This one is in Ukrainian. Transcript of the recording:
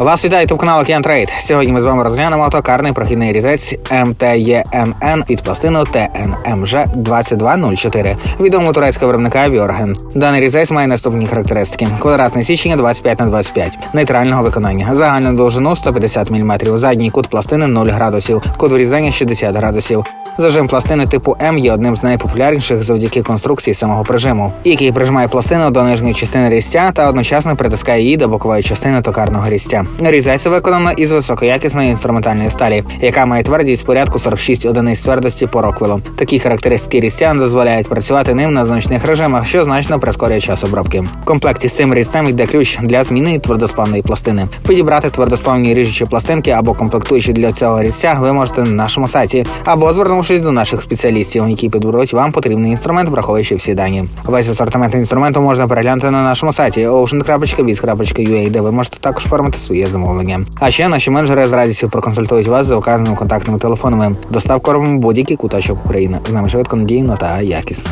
Вас вітає тут канал Океан Трейд. Сьогодні ми з вами розглянемо токарний прохідний різець МТЄНН. Під пластину ТНМЖ 2204 відомого турецького виробника Вьорген. Даний різець має наступні характеристики: квадратне січення 25 на 25 нейтрального виконання, загальну довжину 150 мм, задній кут пластини 0 градусів, кут врізання 60 градусів. Зажим пластини типу М є одним з найпопулярніших завдяки конструкції самого прижиму, який прижимає пластину до нижньої частини різця та одночасно притискає її до бокової частини токарного різця. Різець виконано із високоякісної інструментальної сталі, яка має твердість порядку 46 одиниць твердості по роквелу. Такі характеристики різця дозволяють працювати ним на значних режимах, що значно прискорює час обробки. В комплекті з цим різцем йде ключ для зміни твердосплавної пластини. Підібрати твердосплавні ріжучі пластинки або комплектуючі для цього різця ви можете на нашому сайті або звернувшись до наших спеціалістів, які підберуть вам потрібний інструмент, враховуючи всі дані. Весь асортимент інструменту можна переглянути на нашому сайті ocean.biz.ua, де ви можете також формити своє замовлення. А ще наші менеджери з радістю проконсультують вас за указаними контактними телефонами. Доставку робимо будь-який куточок України. З нами швидко надійно та якісно.